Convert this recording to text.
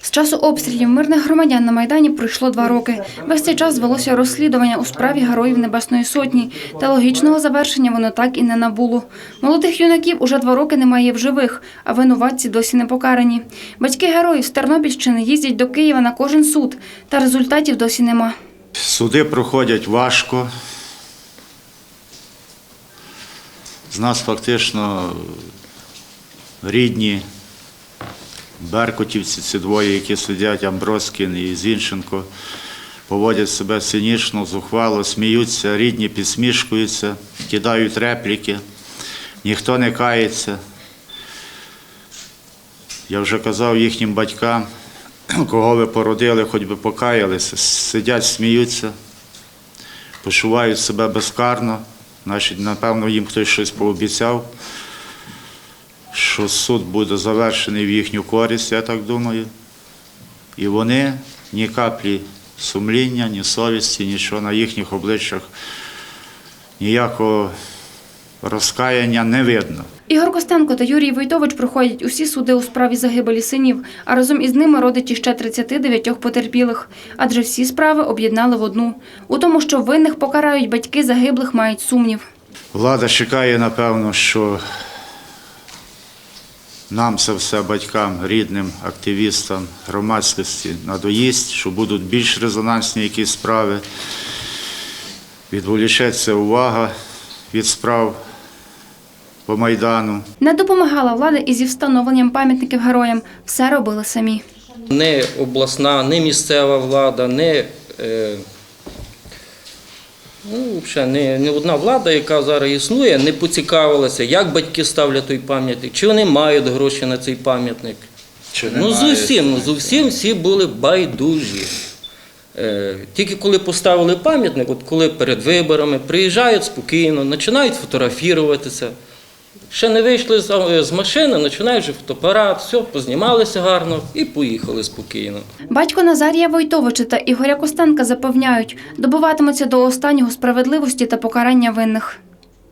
З часу обстрілів мирних громадян на Майдані пройшло два роки. Весь цей час звелося розслідування у справі Героїв Небесної Сотні, та логічного завершення воно так і не набуло. Молодих юнаків уже два роки немає в живих, а винуватці досі не покарані. Батьки героїв з Тернопільщини їздять до Києва на кожен суд, та результатів досі нема. Суди проходять важко. З нас фактично рідні беркутівці, ці двоє, які сидять, Амброскін і Зінченко, поводять себе цинічно, зухвало, сміються, рідні підсмішкуються, кидають репліки, ніхто не кається. Я вже казав їхнім батькам, кого ви породили, хоч би покаялися, сидять, сміються, почувають себе безкарно. Значить, напевно, їм хтось щось пообіцяв, що суд буде завершений в їхню користь, я так думаю. І вони ні каплі сумління, ні совісті, нічого на їхніх обличчях, ніякого розкаяння не видно. Ігор Костенко та Юрій Войтович проходять усі суди у справі загибелі синів, а разом із ними родичі ще 39 потерпілих. Адже всі справи об'єднали в одну. У тому, що винних покарають батьки загиблих, мають сумнів. Влада чекає, напевно, що нам це все батькам, рідним, активістам, громадськості надоїсть, що будуть більш резонансні якісь справи. Відволічеться увага від справ по Майдану. Не допомагала влада і зі встановленням пам'ятників героям. Все робили самі. не обласна, не місцева влада, не, е, ну, взагалі, не, не одна влада, яка зараз існує, не поцікавилася, як батьки ставлять той пам'ятник, чи вони мають гроші на цей пам'ятник. Чи Ну, немає? зовсім, ну, зовсім всі були байдужі. Е, тільки коли поставили пам'ятник, от коли перед виборами приїжджають спокійно, починають фотографуватися. Ще не вийшли з, з машини, починають вже фотоапарат, все, познімалися гарно і поїхали спокійно. Батько Назарія Войтовича та Ігоря Костенка запевняють, добиватимуться до останнього справедливості та покарання винних.